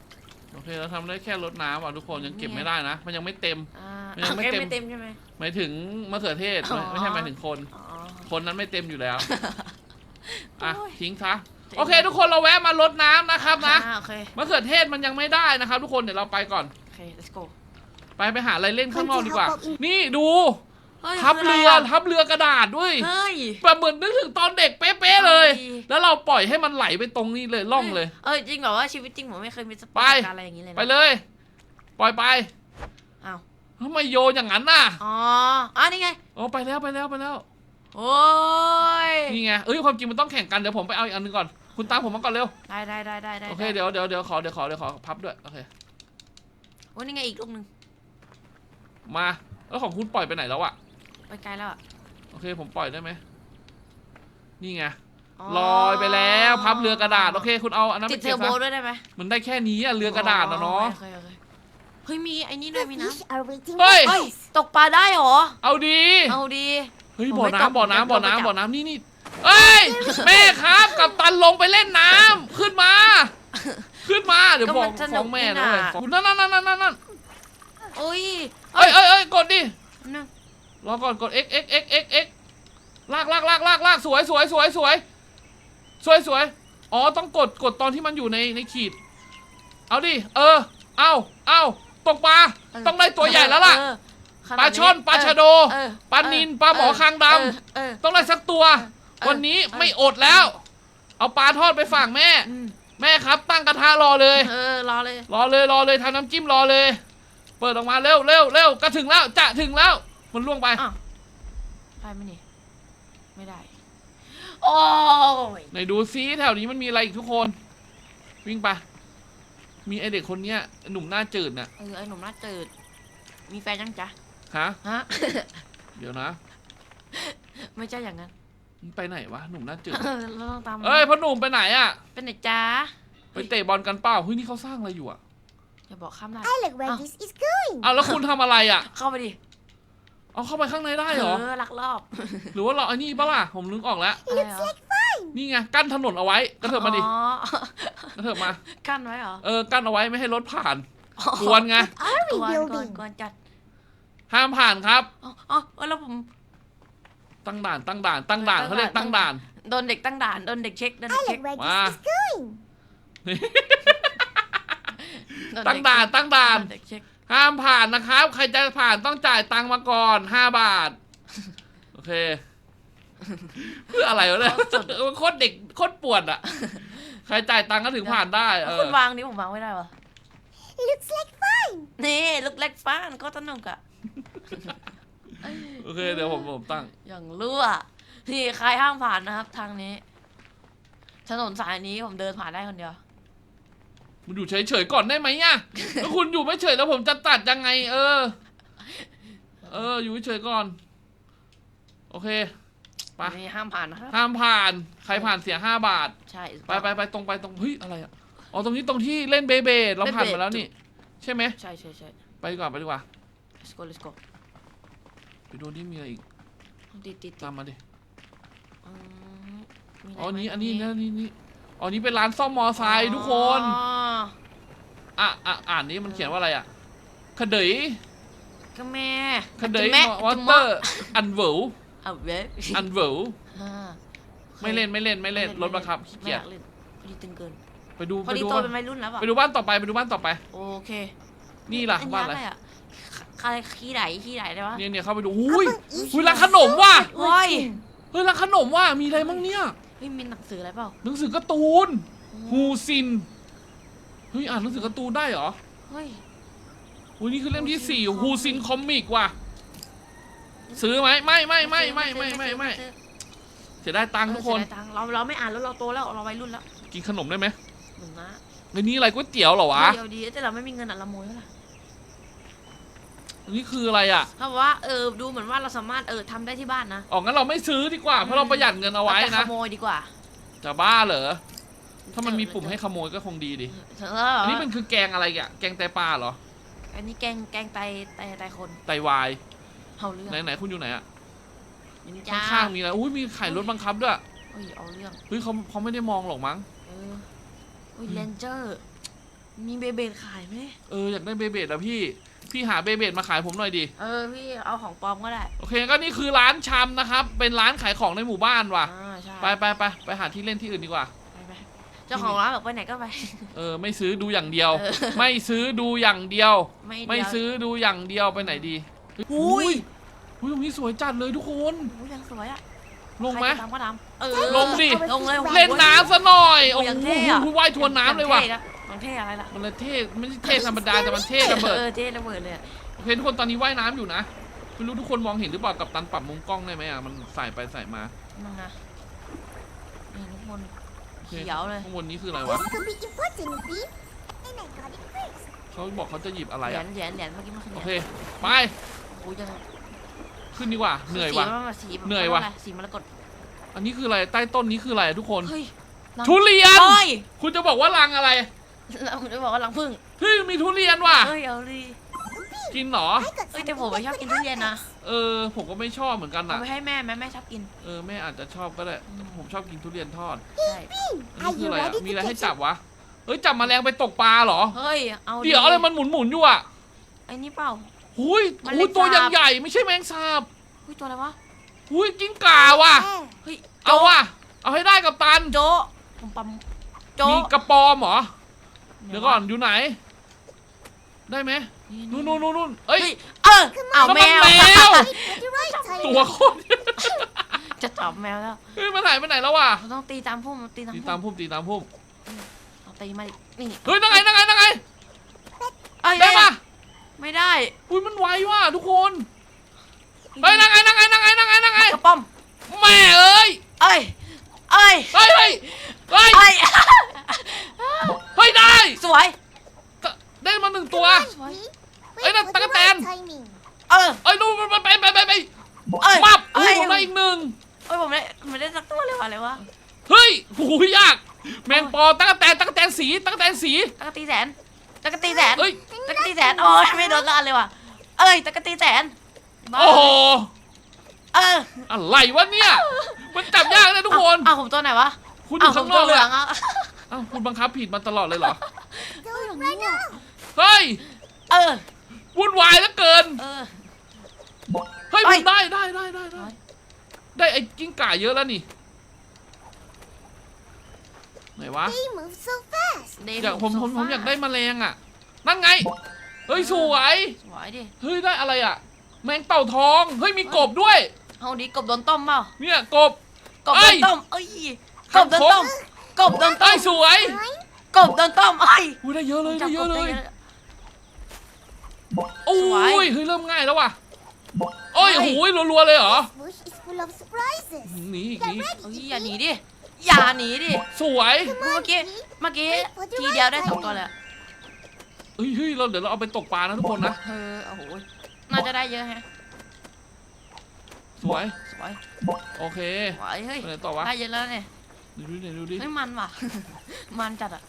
Speaker 2: ๆโอเคเราทำได้แค่รดน้ำอะทุกคนยังเก็บไม่ได้นะ มันยังไม่เต็ม
Speaker 1: อ่า
Speaker 2: มันยังไม่
Speaker 1: โอค
Speaker 2: เต็ม
Speaker 1: ไม่เต็มใช่ไหม
Speaker 2: หมายถึงมะเขือเทศไม่
Speaker 1: อ๋อ
Speaker 2: ไม่ใช่หมายถึงคน
Speaker 1: อ๋อ
Speaker 2: คนนั้นไม่เต็มอยู่แล้ว อะ
Speaker 1: โอ้ย
Speaker 2: ทิ้งซะโอเค ทุกคนเราแวะมารดน้ำนะครับนะ
Speaker 1: อ่าโอเค
Speaker 2: มะเขือเทศมันยังไม่ได้นะครับ ทุกคนเดี๋ยวเราไปก่อน
Speaker 1: โอเค let's go
Speaker 2: ไปไปหาอะไรเล่นข้างนอกดีกว่า นี่ดู
Speaker 1: เฮ้ย
Speaker 2: ทับ
Speaker 1: คืะ
Speaker 2: เรือ
Speaker 1: ไะ
Speaker 2: ทับเรือกระดาษด้วย
Speaker 1: เฮ้ย
Speaker 2: แบบเหมือนนึกถึงตอนเด็กเป๊ะๆเลย
Speaker 1: เฮ้ย
Speaker 2: แล้วเราปล่อยให้มันไหลไปตรงนี้เลยล่องเลย
Speaker 1: เออจริงเหรอว่าชีวิตจริงผมไม่เคยมีประสบ
Speaker 2: ไป
Speaker 1: การณ์อะไรอย่างนี้เลยนะ
Speaker 2: ไปเลย ปล่อยไป
Speaker 1: อ้าว
Speaker 2: ทำไมโยนอย่างนั้นน่ะ
Speaker 1: อ๋ออะนี่ไง
Speaker 2: อ๋อไปแล้วไปแล้วไปแล้ว
Speaker 1: โอ้ย
Speaker 2: นี่ไงเอ้ยความจริงมันต้องแข่งกันเดี๋ยวผมไปเอาอีกอันหนึงก่อนคุณตามผมมาก่อนเร็ว
Speaker 1: ได้ได้ได้ได้ได้
Speaker 2: โอเคเดี๋ยวเดี๋ยวเดี๋ยวขอเดี๋ยวขอเดี๋ยวขอพับด้วยโอเค
Speaker 1: โอ้ยนี่ไงอีกลูกหนึง
Speaker 2: มาแล้วของคุณปล่อยไปไหนแล้วอะ
Speaker 1: ไปไกลแล้วอะ
Speaker 2: โอเคผมปล่อยได้ไหมนี่ไงลอยไปแล้วพับเรือกระดาษโอเคคุณเอาอันนั้น
Speaker 1: ติ
Speaker 2: ไป
Speaker 1: ดเท
Speaker 2: เก็
Speaker 1: อบร์โบ
Speaker 2: ซะ
Speaker 1: ด้วยได้ไหม
Speaker 2: มันได้แค่นี้อะเรือกระดาษนะเนาะ
Speaker 1: โอคโอเคเฮ้ยมีไอ้นี่ด้วย
Speaker 3: The
Speaker 1: มีน้
Speaker 3: fish are waiting
Speaker 2: เฮ้ยำ
Speaker 3: for
Speaker 1: เฮ้ย
Speaker 3: us.
Speaker 1: ตกปลาได้เหรอ
Speaker 2: เอาดี
Speaker 1: เอาดี
Speaker 2: เฮ้ย
Speaker 1: ผม
Speaker 2: บ่อ
Speaker 1: ไม่ตก
Speaker 2: น้ำบ่อน้ำบ่อ
Speaker 1: ผมจะ
Speaker 2: น้ำบ่อ
Speaker 1: จับ
Speaker 2: น้ำบ่อน้ำนี่นี่เอ้ยแม่ครับกับตันลงไปเล่นน้ำขึ้นมา ขึ้นมาเดี๋ยว
Speaker 1: ก็
Speaker 2: ฟ้อ
Speaker 1: มั
Speaker 2: ง
Speaker 1: นสนุ
Speaker 2: ฟ้อกงแม่
Speaker 1: นี่
Speaker 2: นะ
Speaker 1: น่ะ
Speaker 2: เว้ยคุณนั่นนั่นนั่นนั่นนั่น
Speaker 1: โอ้ย
Speaker 2: เอ้ยเอ้ยเอ้ยกดดิ
Speaker 1: นั่น
Speaker 2: รอก่อนกด x x x x x ลากลากลากลากลากสวยสวยสวยสวยสวยสวยอ๋อต้องกดกดตอนที่มันอยู่ในในขีด เอาดิเออ เอาเอาตกปลาต้องได้ตัวใหญ่แล้วล่ะ
Speaker 1: เออข
Speaker 2: ป
Speaker 1: นา
Speaker 2: ลา
Speaker 1: ด
Speaker 2: ช่อนปลาชะโด
Speaker 1: เออ
Speaker 2: ปลานิลปลาหมอคางดำ
Speaker 1: เออเออ
Speaker 2: ต้องได้สักตัว
Speaker 1: เออ
Speaker 2: วันนี้
Speaker 1: เออ
Speaker 2: ไม่อดแล้ว เอาปลาทอดไปฝากแม่
Speaker 1: อืม
Speaker 2: แม่ครับตั้งกระทะรอเลย
Speaker 1: เออรอเลย
Speaker 2: รอเลยรอเลยทำน้ำจิ้มรอเลย เปิดออกมาเร็วเร็วเร็วก็ถึงแล้วจะถึงแล้ว มันล่วงไป
Speaker 1: อ้าวได้ไหมนี่ ไม่ได้ โอ้ย
Speaker 2: ไหนดูซิแถวนี้มันมีอะไรอีกทุกคน วิ่งไป มีไอเด็กคนเนี้ยหนุ่มหน้าจืดน่ะ
Speaker 1: เออไอ้หนุ่มหน้าจืด มีแฟนยังจ๊ะ
Speaker 2: ฮะ
Speaker 1: ฮะ
Speaker 2: เดี๋ยวนะ
Speaker 1: ไม่ใช่อย่างนั้น
Speaker 2: มันไปไหนวะหนุ่มหน้าจืด
Speaker 1: เออเราต้องตาม
Speaker 2: เอ้ยพ่อหนุ่มไปไหนอะ
Speaker 1: เป็นไหนจ๊ะ
Speaker 2: ไปเตะบอลกันเปล่าเฮ้ยนี่เขาสร้างอะไรอยู่อะ
Speaker 1: อย่าบอกข้ามได้
Speaker 3: I look where
Speaker 1: Oh.
Speaker 3: this is going.
Speaker 2: อ้าวแล้วคุณทำอะไรอะ
Speaker 1: เข้าไปดิ
Speaker 2: เอาเข้าไปข้างในได้เหรอ
Speaker 1: เออลักรอบ
Speaker 2: หรือว่าเราไอ้นี่ปะล่ะ ผมนึกออกแล้ว
Speaker 1: อะไรเหรอ
Speaker 2: นี่ไงกั้นถนนเอาไว้กระเถิบมาดิ
Speaker 1: อ๋อก
Speaker 2: ระเถิบมา
Speaker 1: กั้นไว้เหรอ
Speaker 2: เออ กั้นเอาไว้ไม่ให้รถผ่าน กวนไง
Speaker 3: Are
Speaker 1: ก
Speaker 3: we
Speaker 1: วนกวน
Speaker 3: building?
Speaker 1: กวนจัด
Speaker 2: ห้ามผ่านครับ
Speaker 1: อ๋ออ๋อเออแล้วผม
Speaker 2: ตั้งด่าน ตั้งด่าน ตั้งด่านเขาเรียกตั้งด่าน
Speaker 1: โดนเด็กตั้งด่านโดนเด็กเช็คโดนเด็
Speaker 3: I
Speaker 1: กเช็ค
Speaker 3: look where
Speaker 2: Wow.
Speaker 3: this is going.
Speaker 1: โดน
Speaker 2: ตั้ง
Speaker 1: เด็ก
Speaker 2: ด่าน ตั้งด่าน
Speaker 1: โดนเด็กเช็ค
Speaker 2: ห้ามผ่านนะครับ ใครจะผ่านต้องจ่ายตังค์มาก่อนห้าบาท โอเค เพื่ออะไรวะเนี่ยโคตรเด็กโคตรปวดอะ ใครจ่ายตังค์ก็ถึงผ่านได้เอ
Speaker 1: คุณ
Speaker 2: อ
Speaker 1: วางนี่ผมวางไม่ได้วะ
Speaker 3: Looks like fun.
Speaker 1: นี่ลูกเล็กฟ้านก็สนุกอะ
Speaker 2: โอเคเดี๋ยวผมผมตั้ง
Speaker 1: อย่างรั่วนี่ใครห้ามผ่านนะครับ ทางนี้ ถนนสายนี้ผมเดินผ่านได้คนเดียว
Speaker 2: มันอยู่เฉยๆก่อนได้ไหมอะถ้าคุณอยู่ไม่เฉยแล้วผมจะตัดยังไง เออ เออ อยู่เฉยๆก่อน โอเค ไป
Speaker 1: นี่ห้ามผ่านนะครับ
Speaker 2: ห้ามผ่าน ใครผ่านเสียห้าบาท
Speaker 1: ใช่
Speaker 2: ไปไปไปตรงไปตรง เฮ้ย อะไรอะ อ๋อ ตรงนี้ตรงที่เล่นเบเบดเราผ่านมาแล้วนี่ ใช่ไหม
Speaker 1: ใช่ใช่ใช่
Speaker 2: ไปดีกว่าไปดีกว่า
Speaker 1: let's go let's go
Speaker 2: ไปดูที่มีอะไรอีก
Speaker 1: ติดติดติด
Speaker 2: ตามมาดิ
Speaker 1: อืมมีะไร
Speaker 2: อ๋อ
Speaker 1: ไหม
Speaker 2: นี้อันนี้
Speaker 1: ตรง
Speaker 2: นะนี่นี่ อ๋อนี้เป็นร้านซ่อมมอไซค์ทุกคน
Speaker 1: อ๋อ
Speaker 2: อะอะอ่านนี้มันเขียนว่าอะไรอะคดย
Speaker 1: ก็แม่
Speaker 2: คดย
Speaker 1: แม่
Speaker 2: วอเตอร์อันเวิล
Speaker 1: เอาเว็บ
Speaker 2: อันเวิล
Speaker 1: อ่า
Speaker 2: ไม่เล่นไม่เล่นไม่เล่นรถบังคับขี้
Speaker 1: ไม่
Speaker 2: เกี
Speaker 1: อยยา
Speaker 2: ด
Speaker 1: กเล่นพอดีตึงเกิน
Speaker 2: ไปดู
Speaker 1: พอ
Speaker 2: ไป
Speaker 1: ดี
Speaker 2: ดู
Speaker 1: โต
Speaker 2: บ้าน
Speaker 1: เป็นวัยรุ่นแล้วอะ
Speaker 2: ไปดูบ้านต่อไปไปดูบ้านต่อไป
Speaker 1: โอเค
Speaker 2: นี่ล่ะ
Speaker 1: อัน
Speaker 2: บ้าน
Speaker 1: นี้
Speaker 2: อะไร
Speaker 1: อะไรอะใครขี้ไหลขี้ไหลได้วะ
Speaker 2: เนี่ยเนี่ยเข้าไปดูอุ้ย
Speaker 3: Apple is
Speaker 2: อุ้ยร้านขนมว่ะ
Speaker 1: โอ้ย
Speaker 2: เฮ้ยร้านขนมว่ะมีอะไรมั่งเนี่ย
Speaker 1: เฮ้ยมีหนังสืออะไรเปล่า
Speaker 2: หนังสือการ์ตูนฮูซินเฮ้ยอ่านหนังสือการ์ตูนได้เหรอ
Speaker 1: เฮ้ย
Speaker 2: อุ้ยนี่คือเล่มที่สี่
Speaker 1: ฮู
Speaker 2: ฮู
Speaker 1: ซิ
Speaker 2: ซิน
Speaker 1: น
Speaker 2: คอมิกว่ะซื้อไหมไม่ไม่ไม่ไม่ไม่ไม่ไม่
Speaker 1: ซื้อ
Speaker 2: เสียได้ตังค์ทุกคน
Speaker 1: เออเสียดายตังค์เราเราไม่อ่านแล้วเราโตแล้วเราวัยรุ่นแล้ว
Speaker 2: กินขนมได้ไหม
Speaker 1: หนุ่มนะ
Speaker 2: ในนี้อะไรก๋วยเตี๋ยวเหรอวะ
Speaker 1: เดียวดีแต่เราไม่มีเงินอะเราโมยเท่าไหร่
Speaker 2: อั นนี้คืออะไรอะ
Speaker 1: เขาบอกว่าเออดูเหมือนว่าเราสามารถเออทำได้ที่บ้านนะ
Speaker 2: อ๋องั้นเราไม่ซื้อดีกว่า เพราะเราประหยัดเงินเอาไว้
Speaker 1: เราจะ
Speaker 2: นะ
Speaker 1: ขโมยดีกว่า
Speaker 2: จะบ้าเหรอ ถ้ามันมีปุ่มให้ขโมยก็คงดีดิ
Speaker 1: เออ
Speaker 2: อันนี้มันคือแกงอะไรอะ แกงไตปลาเหรอ
Speaker 1: อันนี้แกงแกงไตไตไตคน
Speaker 2: ไตวาย
Speaker 1: เอาเรื่อง
Speaker 2: ไหนไหนคุณอยู่ไหนอะ
Speaker 1: อยู่นี่จ้า
Speaker 2: ข้างๆมีอะไรอุ้ยมีไข่รถบังคับด้วย
Speaker 1: เฮ้ยเอาเรื่อง
Speaker 2: เฮ้ยเขาเขาไม่ได้มองหรอกมั้ง
Speaker 1: เออเฮ้ยเลนเจอร์ มีเบเบดขายไหม
Speaker 2: เอออยากได้เบเบดอะพี่ พี่หาเบเบดมาขายผมหน่อยดิ
Speaker 1: เออพี่เอาของปลอมก็ได้
Speaker 2: โอเคก็นี่คือร้านชำนะครับ เป็นร้านขายของในหมู่บ้านว่ะ
Speaker 1: อ่าใช่
Speaker 2: ไปไปไปไปหาที่เล่นที่อื่นดีกว่า
Speaker 1: ไปไปเจ้าของร้านบอกไปไหนก็ไป
Speaker 2: เออไม่ซื้อดูอย่างเดียว
Speaker 1: เออ
Speaker 2: ไม่ซื้อดูอย่างเดียว
Speaker 1: ไม่
Speaker 2: ไม่
Speaker 1: เดียว
Speaker 2: ซื้อดูอย่างเดียวไปไหนดีเฮ้ย
Speaker 1: อุ้ย
Speaker 2: อุ้ยตรงนี้สวยจัดเลยทุกคน
Speaker 1: โอ้ยยังสวยอะ
Speaker 2: ลงไหม
Speaker 1: ใครจะตามก็ตามเออ
Speaker 2: ลงดิ
Speaker 1: ลงเลย
Speaker 2: เล่นน้ำซะหน่อย โอ้
Speaker 1: อย่าง
Speaker 2: โห
Speaker 1: เท่อะ
Speaker 2: ว่ายทวนน้ำเลยว่ะ
Speaker 1: อย่างเท่อะไรล่ะ
Speaker 2: มันเลยเท่ไม่ใช่เท่ธรรมดาแต่มันเท่ระเบิด
Speaker 1: เออเท่ระเบิดเลยอะ
Speaker 2: โอเคทุกคนตอนนี้ว่ายน้ำอยู่นะไม่รู้ทุกคนมองเห็นหรือเปล่ากับตันปรับมุมกล้องได้ไหมอะมันใส่ไปใส่มา
Speaker 1: นั่งนะนี่ทุกคน
Speaker 2: โอเค
Speaker 1: เขียวเลย
Speaker 2: ข้างบนนี้คืออะไรวะ
Speaker 3: This could be important, Beep. And I got it first.
Speaker 2: เขาบอกเขาจะหยิบอะไร
Speaker 1: เหรีย
Speaker 2: อะ
Speaker 1: ญเหรียญเหรียญเมื่อกี้มันคือ
Speaker 2: โอ
Speaker 1: เหรียญ
Speaker 2: เคไป
Speaker 1: โอ้ยยัง
Speaker 2: ขึ้นดีกว่าเหนื่อยว่ะ
Speaker 1: สีมันมาสี
Speaker 2: เหนื่อยว่ะ
Speaker 1: สีมรกต
Speaker 2: อันนี้คืออะไรใต้ต้นนี้คืออะไรทุกคน
Speaker 1: เฮ้ย
Speaker 2: ทุเรียน
Speaker 1: เฮ้ย
Speaker 2: คุณจะบอกว่ารังอะไร
Speaker 1: เราจะบอกว่ารังผึ้ง
Speaker 2: เฮ้ยมีทุเรียนว่ะ
Speaker 1: เฮ้ยเอาดิ
Speaker 2: กินเหรอ
Speaker 3: I got
Speaker 1: เอ้ยแต่
Speaker 3: something
Speaker 1: ผมไม่
Speaker 3: that
Speaker 1: ชอบ
Speaker 3: could
Speaker 1: กินทุเรียนนะ
Speaker 3: help us.
Speaker 2: เออ ผมก็ไม่ชอบเหมือนกัน
Speaker 1: เอา
Speaker 2: นะ
Speaker 1: ไปให้แม่แม่แม่ชอบกิน
Speaker 2: เออแม่อาจจะชอบก็ได้ผมชอบกินทุเรียนทอด
Speaker 1: ใช่
Speaker 2: อัน
Speaker 3: Are
Speaker 2: นี้คือ
Speaker 3: you
Speaker 2: อะไรอะ
Speaker 3: ready
Speaker 2: มีอะไร
Speaker 3: to
Speaker 2: ให้
Speaker 3: catch
Speaker 2: จับ
Speaker 3: up?
Speaker 2: วะ เฮ้ยจับแมลงไปตกปลาเหรอ
Speaker 1: เฮ้ย เอา
Speaker 2: เดี๋ยวอะไรมันหมุนหมุนๆอยู่อะ
Speaker 1: ไอ้นี่เปล่า
Speaker 2: หุย
Speaker 1: แมลง
Speaker 2: หุยตัวอ
Speaker 1: สาบ
Speaker 2: ย่างใหญ่ไม่ใช่แมงสาบ
Speaker 1: เฮ้ยตัวอะไรวะ
Speaker 2: หุยกิ้งก่าว่ะ
Speaker 3: There.
Speaker 1: เฮ้ย
Speaker 2: เอาว่ะ เอาให้ได้กับตัน
Speaker 1: โจผมปั๊มโจ
Speaker 2: มีกระปอมเหรอ เดี๋ยวก่อนอยู่ไหน ได้ไหมนู่นนู่นนู่นนู่นเอ้ย
Speaker 1: เฮ้ยเออเอา
Speaker 2: นั่น
Speaker 1: แม
Speaker 2: มัน
Speaker 1: ว
Speaker 2: แมว
Speaker 3: Put the right time.
Speaker 2: ตัวโคน
Speaker 1: จะจับแมวแล้ว
Speaker 2: เฮ้ยมาไหนมาไหนแล้ววะ
Speaker 1: เราต้องตีตามพุ่มตีตาม
Speaker 2: ตี
Speaker 1: พุ่ม
Speaker 2: ตามพุ่มตีตามพุ่ม
Speaker 1: เอาตีมาดินี่
Speaker 2: เฮ้ยนั่งไงนั่งไงนั่งไง
Speaker 1: เอ้ย
Speaker 2: ได้ปะ
Speaker 1: ไม่ได้
Speaker 2: อุ้ยมันไวว่ะทุกคนเฮ้ยนั่งไงนั่งไงนั่งไงนั่งไงนั่งไง
Speaker 1: กระป๋อม
Speaker 2: แม่เอ้ย
Speaker 1: เอ้ยเอ้ย
Speaker 2: เฮ้ยเฮ้ยเฮ้ย
Speaker 1: เอ้ย
Speaker 2: เฮ้ย ได้
Speaker 1: สวย
Speaker 2: ได้มาหนึ่งตัว
Speaker 1: สวย
Speaker 3: Wait
Speaker 2: Ay,
Speaker 3: for the
Speaker 2: nagtakapan.
Speaker 3: right timing.
Speaker 1: เออ
Speaker 2: เอ้ยดูมันมันไปไปไปไป
Speaker 1: เอ้ย
Speaker 2: มับ
Speaker 1: เอ้
Speaker 2: เฮ้ย
Speaker 1: ย
Speaker 2: ผมได้อีกหนึ่ง
Speaker 1: เอ้ยผมได้ไม่ได้สักตัวเลยว่ะอะไรวะ
Speaker 2: เฮ้ยโหูยาก แมงปอตั๊กแตนตั๊กแตนสีตั๊กแตนสี
Speaker 1: ตะกะตีแสนตะกะตีแสน
Speaker 2: เอ้ย
Speaker 1: ตะกะตีแสนโอ้ยไม่โดนละอันเลยว่ะเอ้ยตะกะตีแสนบ้า
Speaker 2: โอ้โห
Speaker 1: เออ
Speaker 2: อะไรวะเนี่ย มันจับยากนะทุกคน
Speaker 1: อ้าวผมตัวไหนวะ
Speaker 2: คุณอยู่
Speaker 1: อ้าวผ
Speaker 2: ข้ามงน
Speaker 1: ตั
Speaker 2: อ
Speaker 1: ว
Speaker 2: ก
Speaker 1: เห
Speaker 2: เล
Speaker 1: ลื
Speaker 2: ย
Speaker 1: อง
Speaker 2: อะ
Speaker 1: อะ
Speaker 2: อ้าวคุณบังคับผิดมาตลอดเลยเหรอ
Speaker 3: Don't run out.
Speaker 2: เฮ้ย
Speaker 1: เออ
Speaker 2: วุ่นวายเหลือเกิน
Speaker 1: เออ
Speaker 2: เฮ้ย
Speaker 1: เอ้
Speaker 2: ผ
Speaker 1: ย
Speaker 2: มได้ได้ได้ได้ได้
Speaker 1: เอ้ย
Speaker 2: ได้ไอ้กิ้งก่าเยอะแล้วนี่ ไหนวะ
Speaker 3: They move so fast.
Speaker 1: เดย์
Speaker 2: อยากผมผม
Speaker 1: โซ
Speaker 2: ผม
Speaker 1: ฟา
Speaker 2: อยากได้แมลงอะ นั่นไง เฮ้ยสวย
Speaker 1: สวยดิ
Speaker 2: เฮ้ยได้อะไรอะ แมงเต่าทอง เฮ้ยมีกบด้วย
Speaker 1: เอาดิกบโดนต้มเปล่า
Speaker 2: เนี่ยกบ
Speaker 1: กบ
Speaker 2: เอ้
Speaker 1: โด
Speaker 2: ย
Speaker 1: นต้มเอ้ยก
Speaker 2: คาง
Speaker 1: บโดน
Speaker 2: คก
Speaker 1: ต้ม กบโดนต้
Speaker 2: ไอ้
Speaker 1: ม
Speaker 2: ยสวย
Speaker 3: Fine.
Speaker 1: กบโดนต้มเอ้ย
Speaker 2: อุ้ยได้เยอะเลย
Speaker 1: จั
Speaker 2: ได้
Speaker 1: บ
Speaker 2: เย
Speaker 1: ก
Speaker 2: อะ
Speaker 1: บ
Speaker 2: เล
Speaker 1: ได้
Speaker 2: ย
Speaker 1: เยอะ
Speaker 2: โอ้
Speaker 1: สวย
Speaker 2: ยเฮ้ยเริ่มง่ายแล้วว่ะโอ้ย
Speaker 1: เฮ้ย
Speaker 2: โอ้ยรัวๆเลยเหรอ
Speaker 3: Bush is full of surprises.
Speaker 2: หนีอีก
Speaker 3: Get
Speaker 2: หนี
Speaker 3: ready
Speaker 1: เอ้ย
Speaker 3: to
Speaker 1: อย่าหนี
Speaker 3: eat.
Speaker 1: ดิ อย่าหนีดิ
Speaker 2: สวย
Speaker 1: เมื่อกี้ เมื่อกี้ทีเดียวได้สองตัวเลยอะ
Speaker 2: เฮ้ยเฮ้ยเราเดี๋ยวเราเอาไปตกปลานะทุกคนนะ
Speaker 1: เออโอ้โห น่าจะได้เยอะแฮะ
Speaker 2: สวย
Speaker 1: สวย
Speaker 2: โอเค
Speaker 1: สวย เฮ้ย
Speaker 2: ไปไหนต่อวะ
Speaker 1: ได้เยอะแล้วเนี่ย
Speaker 2: ดูดิดูดิ
Speaker 1: ไม่มันว่ะ มันจัดอะ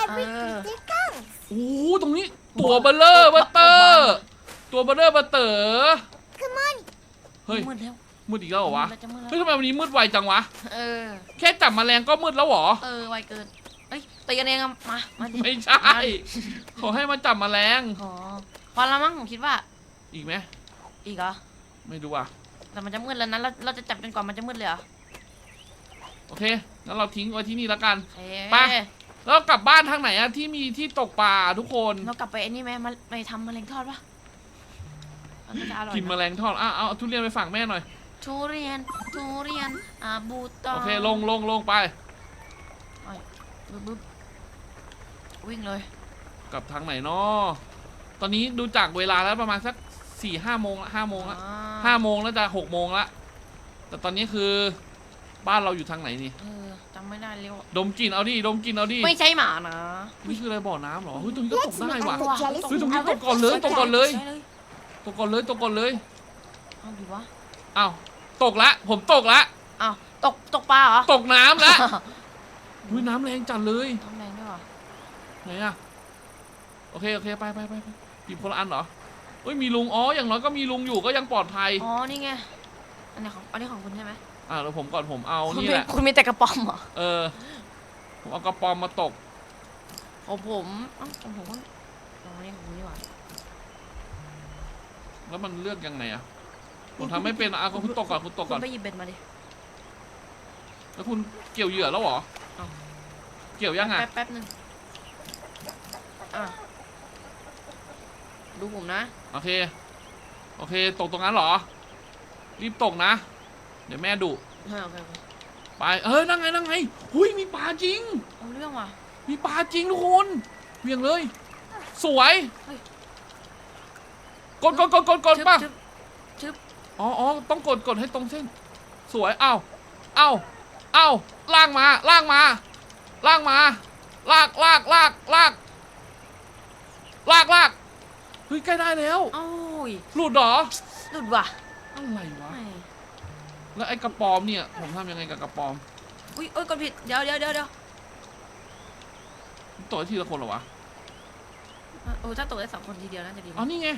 Speaker 3: Every
Speaker 1: Uh.
Speaker 3: creature counts.
Speaker 2: โอ้โหตรงนี้ ตัวเบลเลอร์เบลเตอร์ตัวเบลเลอร์เบลเตอร์
Speaker 3: Come on.
Speaker 2: เฮ้ย
Speaker 1: มืดแล้ว
Speaker 2: มืดอีกแล้วเหรอวะ
Speaker 1: มืดแล้จะมืด
Speaker 2: เฮ้ย
Speaker 1: แล้ว
Speaker 2: ทำไมวันนี้มืดไวจังวะ
Speaker 1: เออ
Speaker 2: แค่จับแมลงก็มืดแล้วเหรอ
Speaker 1: เออ ไวเกินเอ้ยตีกันเองอะมา มาดิ
Speaker 2: ไม่ใช่ ขอให้มาจับแมลง
Speaker 1: อ๋อพอแล้วมั้งผมคิดว่า
Speaker 2: อีกไหม
Speaker 1: อีกเหรอ
Speaker 2: ไม่ดูอะ
Speaker 1: แต่มันจะมืดแล้วนะเราเราจะจับจนกว่ามันจะมืดเลยเหรอ
Speaker 2: โอ เค งั้นเราทิ้งไว้ที่นี่แล้วกัน
Speaker 1: เฮ้
Speaker 2: ไป แล้วกลับบ้านทางไหนอะที่มีที่ตกปลาทุกคน
Speaker 1: เรากลับไปไอ้นี่ไหมมาไปทำมะเร็งทอดปะมันน่าจะอร่อย
Speaker 2: กินแม
Speaker 1: นะ
Speaker 2: ลงทอดอะเอาทุเรียนไปฝากแม่หน่อย
Speaker 1: ทุเรียนทุเรียนอ่าบูตอ
Speaker 2: โอเค ลงลงลงไป
Speaker 1: บึ๊บบึ๊บวิ่งเลย
Speaker 2: กลับทางไหนเนาะตอนนี้ดูจากเวลาแล้วประมาณสักสี่ห้าโมงละห้าโมงละ
Speaker 1: อ่
Speaker 2: ห้าโมงแล้วจะหกโมงละ แต่ตอนนี้คือ บ้านเราอยู่ทางไหนนี่
Speaker 1: เออจำไม่ได้เร็ว
Speaker 2: ดมกลิ่นเอาดิ ดมกลิ่นเอาดิ
Speaker 1: ไม่ใช่หมานะ
Speaker 2: นี่คืออะไรบ่อน้ำเหรอ เฮ้ยตรงนี้ก็ตก
Speaker 3: Let's
Speaker 2: ได้
Speaker 3: look
Speaker 2: ว่ะ
Speaker 3: at the jealous
Speaker 2: เฮ้ยตรง
Speaker 3: in
Speaker 2: นี้
Speaker 3: our
Speaker 2: ตกก่อนเลยตกก่อนเลย
Speaker 1: ใช่เลย
Speaker 2: ตกก่อนเลยตกก่อนเลย
Speaker 1: เอาดิวะ
Speaker 2: อ้าว ตกละ ผมตกละ
Speaker 1: อ้าวตกตกปลาเหรอ
Speaker 2: ตกน้ำละอุ้ยน้ำแรงจัดเลย
Speaker 1: น้ำแรงด้วยวะ
Speaker 2: ไหนอะโอเคโอเคไปไปไปไปหยิบคนละอันเหรอเฮ้ยมีลุงอ๋ออย่างน้อยก็มีลุงอยู่ก็ยังปลอดภัย
Speaker 1: อ๋อนี่ไงอันนี้ของอันนี้ของคุณใช่ไหม
Speaker 2: อ่าเดี๋ยวผมก่อนผมเอา
Speaker 1: คุณ
Speaker 2: นี่
Speaker 1: มี
Speaker 2: แหละ
Speaker 1: คุณมีแต่กระป๋อมเหรอ
Speaker 2: เออผมเอากระปอมมาตก
Speaker 1: ของผมเอ้าของผมก็อ๋อนี่ของคุณนี่หว่า
Speaker 2: แล้วมันเลือกยังไงอะผมทำไม่เป็นอะอะคุณตกก่อนคุณตก
Speaker 1: คุ
Speaker 2: ก่อ
Speaker 1: ณ
Speaker 2: น
Speaker 1: ไปหยิบเบ็ดมาดิ
Speaker 2: แล้วคุณเกี่ยวเหยื่อแล้วเหรอ
Speaker 1: เอ้า
Speaker 2: เกี่ยวยังอะ
Speaker 1: แป๊บแป๊บหนึงอะดูผมนะ
Speaker 2: โอเค โอเค ตกตรงนั้นเหรอ รีบตกนะ เดี๋ยวแม่ดุ
Speaker 1: เออโอเคโอเค
Speaker 2: ไปเออนั่งไงนั่งไงหุยมีปลาจริง
Speaker 1: เอาเรื่องว่ะ
Speaker 2: มีปลาจริงทุกคนเวียงเลย สวย
Speaker 1: เฮ้ย
Speaker 2: กดกดกดกดกด
Speaker 1: ชึบ
Speaker 2: ป่ะ
Speaker 1: ชึบชึบ
Speaker 2: อ๋ออ๋อต้องกดกดให้ตรงเส้น สวยเอ้าเอ้าเอ้าล่างมาล่างมาลากมาลากลากลากลากลากลากเฮ้ยใกล้ได้แล้ว
Speaker 1: โอ้ย
Speaker 2: หลุดเหรอ
Speaker 1: หลุดว่ะ
Speaker 2: อะไรวะ
Speaker 1: ไม่
Speaker 2: แล้วไอ้กระปอมเนี่ย ผมทำยังไงกับกระปอม
Speaker 1: อุ้ยเอ้ยกดผิด เดี๋ยวเดี๋ยวเดี๋ยวเดี๋ยว
Speaker 2: ต่อยทีละคนเหรอวะ
Speaker 1: โอ้ถ้าตกได้สองคนทีเดียวน่าจะดี
Speaker 2: อ๋อ
Speaker 1: มั้ย
Speaker 2: นี่ไง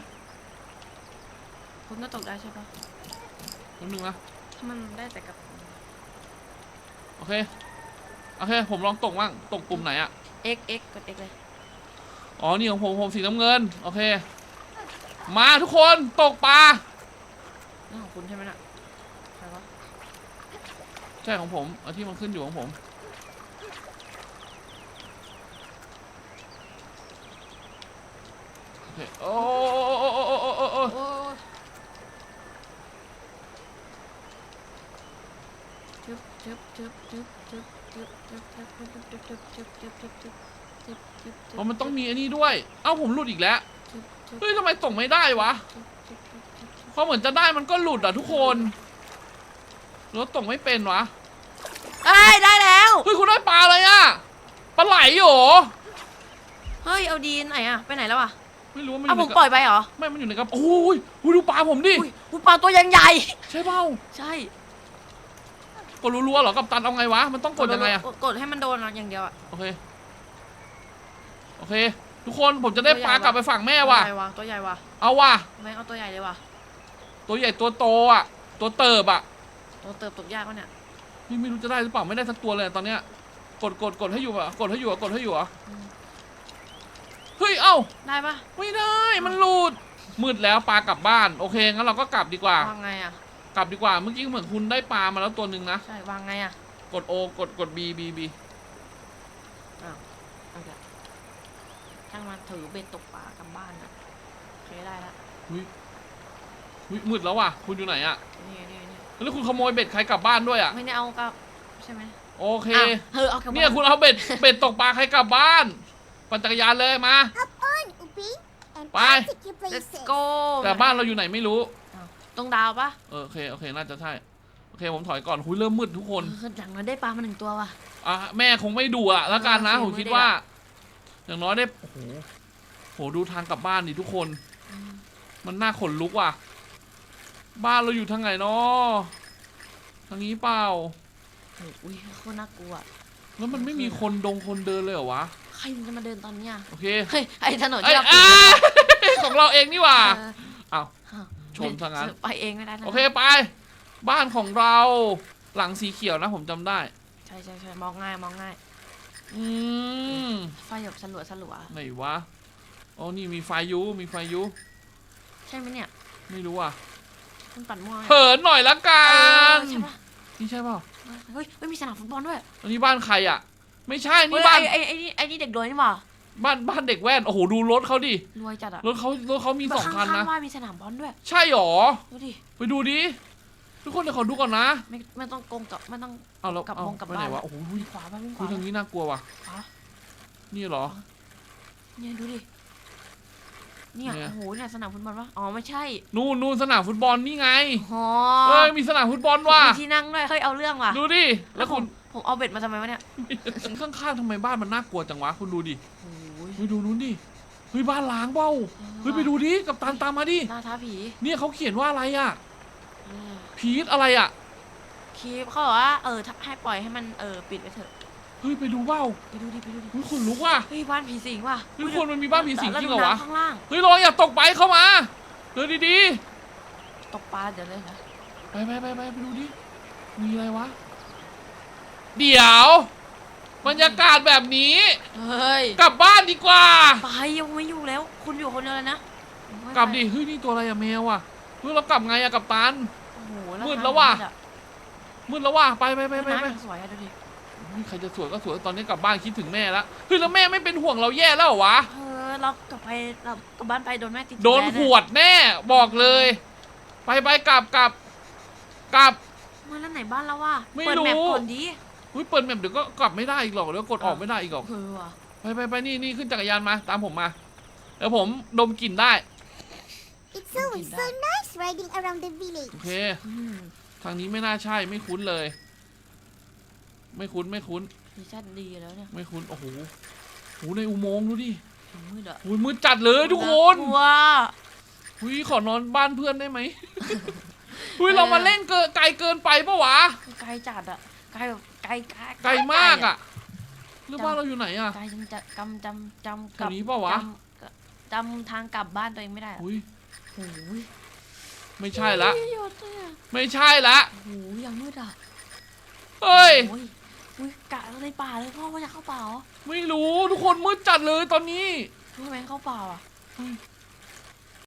Speaker 1: คุณก็ตกได้ใช่ปะ
Speaker 2: แป๊บนึงนะ
Speaker 1: ถ้ามันได้แต่กับ
Speaker 2: โอเคโอเค ผมลองตกบ้างตกปุ่มไหนอะ
Speaker 1: X X กด X เลย
Speaker 2: อ๋อนี่ของผมผมสีน้ำเงิน โอเค มาทุกคนตกปลา
Speaker 1: นี่ของคุณใช่ไหมน่ะใครวะ
Speaker 2: ใช่ของผม เอาที่มันขึ้นอยู่ของผม โอเค โอ้โอ้โอ้โอ้โอ้โอ้โอ้
Speaker 1: โอ้จึ๊บจึ๊บจึ๊บจึ๊บจึ๊บจึ๊บจึ๊บจึ๊บจึ๊บจึ๊บจึ๊บจึ๊บจึ๊บจึ๊บจึ๊บจึ๊บจึ๊บ
Speaker 2: มันต้องมีอันนี้ด้วย เอ้าผมหลุดอีกแล้ว เฮ้ยทำไมตกไม่ได้วะพอเหมือนจะได้มันก็หลุดอะทุกคนแล้วตกไม่เป็นวะ
Speaker 1: ได้แล้ว
Speaker 2: เฮ้ยคุณได้ปลาอะไรอะปลาไหลเหรอ
Speaker 1: เฮ้ยเอาดีไหนอะไปไหนแล้วอะ
Speaker 2: ไม่รู้ว่ามันอ
Speaker 1: เอา
Speaker 2: ยู่
Speaker 1: ผ
Speaker 2: ใน
Speaker 1: ม
Speaker 2: ก
Speaker 1: ปล่
Speaker 2: ระ
Speaker 1: อยไปเหรอ
Speaker 2: ไม่มันอยู่ในกระโอ้ยอุ๊ยดูปลาผมดิ
Speaker 1: อุ้ยอุ้ยปลาตัวยังใหญ่
Speaker 2: ใช่เปล่า
Speaker 1: ใช่
Speaker 2: กดรัวๆเหรอกับตันเอาไงวะมันต้องกดยังไงอะ
Speaker 1: กกดให้มันโดนอะอย่างเดียวอะ
Speaker 2: โอเคโอเค ทุกคนผมจะได้ปลากลับไปฝั่งแม่ว่ะ
Speaker 1: ตัวใหญ่ว่ะตัวใหญ่ว่ะ
Speaker 2: เอาว่ะ
Speaker 1: ไม่เอาตัวใหญ่เลยว่ะ
Speaker 2: ตัวใหญ่ตัวโตอะ ตัวเติบอะ
Speaker 1: ตัวเติบตกยากวะเนี่ย
Speaker 2: นี่ไม่รู้จะได้หรือเปล่าไม่ได้สักตัวเลยตอนเนี้ยกดกดกดให้อยู่อะกดให้อยู่อะกดให้อยู่อะ
Speaker 1: อืม
Speaker 2: เฮ้ยเอ้า
Speaker 1: ได้ปะ
Speaker 2: ไม่ได้มันหลุดมืดแล้วปลากลับบ้านโอเคงั้นเราก็กลับดีกว่า
Speaker 1: วางไงอะ
Speaker 2: กลับดีกว่าเมื่อกี้เหมือนคุณได้ปลามาแล้วตัวหนึ่งนะ
Speaker 1: ใช่ วางไงอะ
Speaker 2: กดโอกดกดบีบีบี
Speaker 1: โอเคช่างมันถือเบ็ดตกปลากลับบ้านอะโอเคได้ละ
Speaker 2: หุ้ยหุ้ยมืดแล้วว่ะ คุณอยู่ไหนอะ
Speaker 1: นี่นี่นี่
Speaker 2: แล้วคุณขโมยเบ็ดใครกลับบ้านด้วยอะ
Speaker 1: ไม่ได้เอากลับใช่ไหม
Speaker 2: โอเค
Speaker 1: อ้าวเออเอากลับบ้า
Speaker 2: เนี่ยคุณเอาเบ็ด เบ็ดตกปลาใครกลับบ้าน ปั่นจักรยานเลยมา
Speaker 3: Hop on, Upi, and
Speaker 2: Bye.
Speaker 3: I'll take you
Speaker 1: เลส
Speaker 3: places.
Speaker 1: โก้
Speaker 2: แต่บ้านเราอยู่ไหนไม่รู้
Speaker 1: ตรงดาวปะ
Speaker 2: เออโอเค โอเค น่าจะใช่ โอเค ผมถอยก่อน หุยเริ่มมืดทุกคน
Speaker 1: เออหลังนั้นได้ปลามาหนึ่งตัวว่ะ
Speaker 2: อะ แม่คงไม่ดุอะแล้วกันนะ
Speaker 1: เออ
Speaker 2: ผมคิด
Speaker 1: ไม่ได้
Speaker 2: ว่า
Speaker 1: อะ
Speaker 2: อย่างน้อยได้ โอ้โห โห ดูทางกลับบ้านดิทุกคนมันน่าขนลุกว่ะ บ้านเราอยู่ทางไหนเนาะทางนี้เปล่า
Speaker 1: เอออุ้ยโคตรน่ากลัว
Speaker 2: แล้วมันไม่มีคนดงคนเดินเลยเหรอวะ
Speaker 1: ใครมันจะมาเดินตอนเนี้ย
Speaker 2: โอเค
Speaker 1: เฮ้ยไอ้ถนน
Speaker 2: เอ้
Speaker 1: ที่
Speaker 2: ย
Speaker 1: เรา
Speaker 2: อ่า
Speaker 1: ปีน
Speaker 2: ของเราเองนี่หว่า
Speaker 1: เออ
Speaker 2: อ้าว
Speaker 1: อ้าว
Speaker 2: ชนซะงั้น
Speaker 1: ไปเองไม่ได้นะ
Speaker 2: โอเคไป บ้านของเราหลังสีเขียวนะผมจำได้
Speaker 1: ใช่ใช่ใช่มองง่ายมองง่าย
Speaker 2: อืม
Speaker 1: ไฟแบบสลัวสลัว
Speaker 2: ไหนวะอ๋อนี่มีไฟยุมีไฟยุ
Speaker 1: ใช่ไหมเนี่ย
Speaker 2: ไม่รู้อะ
Speaker 1: คุณปั่นมั่ว
Speaker 2: เหินหน่อยละกั
Speaker 1: เออนใช่ปะ
Speaker 2: นี่ใช่เปล่า
Speaker 1: เฮ้ยเฮ้ยมีสนามฟุตบอลด้วย
Speaker 2: อันนี้บ้านใครอะ ไม่ใช่
Speaker 1: เฮ้
Speaker 2: นี่
Speaker 1: ย
Speaker 2: บ้าน
Speaker 1: ไอ้ไอ้ไอ้นี่ไอ้นี่เด็กรวยนี่หว่า
Speaker 2: บ้านบ้านเด็กแว่นโอ้โหดูรถเขาดิ
Speaker 1: รวยจัดอะ
Speaker 2: รถเขารถเขามีสองคัน
Speaker 1: ข้า
Speaker 2: นะ
Speaker 1: งๆว่ามีสนามบอลด้วย
Speaker 2: ใช่หรอ
Speaker 1: ดูดิ
Speaker 2: ไปดูดิทุกคนเดี๋ยวขอดูก่อนนะ
Speaker 1: ไม่ไม่ต้องโกงกับไม่ต้อง
Speaker 2: เอาแล้ว
Speaker 1: กลับ
Speaker 2: เอา
Speaker 1: วงกลับ
Speaker 2: ไปไหน
Speaker 1: บ้าน
Speaker 2: วะโอ้โห
Speaker 1: วิ่งขวาบ้างวิ่งข
Speaker 2: คุ
Speaker 1: วา
Speaker 2: ทางนี้น่ากลัวว่ะ
Speaker 1: ขวา
Speaker 2: นี่เหรอ
Speaker 1: เนี่ยดูดิ เนี่ย
Speaker 2: เนี่ย
Speaker 1: โอ้โหเนี่ยสนามฟุตบอลวะอ๋อไม่ใช่
Speaker 2: นู่นนู่นสนามฟุตบอลนี่ไง
Speaker 1: อ๋อ
Speaker 2: เอ้ยมีสนามฟุตบอลว่ะ
Speaker 1: มีที่นั่งด้วยเฮ้ยเอาเรื่องว่ะ
Speaker 2: ดูดิแล้วคุณ
Speaker 1: ผมเอาเบ็ดมาทำไมวะเนี่ย
Speaker 2: ข้างๆทำไมบ้านมันน่ากลัวจังวะคุณดูดิ
Speaker 1: โอ้ย
Speaker 2: เฮ้ยดูนู้นดิเฮ้ยบ้านล้างเปล่าเฮ้ยไปดูดิกับตามตามมาดิ
Speaker 1: หน้าท้าผี
Speaker 2: เนี่ยเขาเขียนว่าอะไรอะ
Speaker 1: เออ
Speaker 2: พีทอะไรอะ
Speaker 1: คลิปเขาบอกว่าเออถ้าให้ปล่อยให้มันเออปิดไปเถอะ
Speaker 2: เฮ้ยไปดูเปล่า
Speaker 1: ไปดูดิไปดูดิ
Speaker 2: เฮ้ยขนลุกว่ะ
Speaker 1: เฮ้ยบ้านผีสิงว่ะ
Speaker 2: เฮ้ยคนมันมีบ้านผีสิง
Speaker 1: แล้ว
Speaker 2: จริง
Speaker 1: ดู
Speaker 2: เหรอวะ
Speaker 1: น้ำข้างล่าง
Speaker 2: เฮ้ยรออย่าตกไปเข้ามาเดินดี
Speaker 1: ตกปลาเดี๋ยวเลยนะ
Speaker 2: ๆไปไปไปไปไปดูดิมีอะไรวะเดี๋ยวบรรยากาศแบบนี้
Speaker 1: เฮ้ย
Speaker 2: กลับบ้านดีกว่า
Speaker 1: ไปยังไม่อยู่แล้ว คุณอยู่คนเดียวเลยนะ
Speaker 2: กลับดิเฮ้ยนี่ตัวอะไรอะแมวอะเฮ้ยเรากลับไงอะกับตัน
Speaker 1: โอ้โห
Speaker 2: มืดแล้วว่ะ
Speaker 1: น้ำมืดอ
Speaker 2: มืดแล้วว่ะไปไปไปไป
Speaker 1: น้ำ
Speaker 2: ไป
Speaker 1: ยังสวยอะดูดิ
Speaker 2: เฮ้ย ใครจะสวยก็สวยตอนนี้กลับบ้านคิดถึงแม่ละเฮ้ยแล้วแม่ไม่เป็นห่วงเราแย่แล้วเหรอวะ
Speaker 1: เออเรากลับไปเรากลับบ้านไปโดนแม่ติด
Speaker 2: โดน
Speaker 1: แน่
Speaker 2: หวดแน่บอกเลย ไปไปกลับกลับกลับ
Speaker 1: มาแล้วไหนบ้านแล้ววะ
Speaker 2: ไม่
Speaker 1: เปิด
Speaker 2: รู้
Speaker 1: แมปก่อนดิ
Speaker 2: เฮ้ยเปิดแมปเดี๋ยวก็กลับไม่ได้อีกหรอกเดี๋ยวกดออกไม่ได้อีกหรอก
Speaker 1: เออว่ะ
Speaker 2: ไปไปไปนี่นี่ขึ้นจักรยานมา ตามผมมาเดี๋ยวผมดมกลิ่นได้
Speaker 3: It's always so nice riding around the village.
Speaker 2: โอเค
Speaker 1: อืม
Speaker 2: ทางนี้ไม่น่าใช่ไม่คุ้นเลย ไม่คุ้นไม่คุ้น
Speaker 1: ดิชันดีแล้วเนี่ย
Speaker 2: ไม่คุ้นโอ้โหโอ้โหในอุโมงค์ดูดิ
Speaker 1: ยังมืดอะ
Speaker 2: อุ้ยมืดจัดเลยทุกคน
Speaker 1: ว้า
Speaker 2: อุ้ยขอนอนบ้านเพื่อนได้ไหมอุ้ยเรามาเล่นเกินไกลเกินไปปะวะ
Speaker 1: ไกลจัดอะไกลแบบไกลไกล
Speaker 2: ไกลมากอะหรือบ้านเราอยู่ไหนอะ
Speaker 1: ไกลจำจะจำจำจำ
Speaker 2: แถวนี้เปล่าวะ
Speaker 1: จำจำทางกลับบ้านตัวเองไม่ได้อะ
Speaker 2: อุ้ย
Speaker 1: โอ้ย
Speaker 2: ไม่ใช่ละ
Speaker 1: ไม่หยุดเลยอะ
Speaker 2: ไม่ใช่ละ
Speaker 1: โอ้โหยังมืดอะ
Speaker 2: เฮ้ย
Speaker 1: โอ้ยอุ้ยกะในป่าเลยพ่อว่าจะเข้าป่าเหรอ
Speaker 2: ไม่รู้ทุกคนมืดจัดเลยตอนนี้
Speaker 1: รู้ไหมเข้าป่าอะ
Speaker 2: เฮ้ย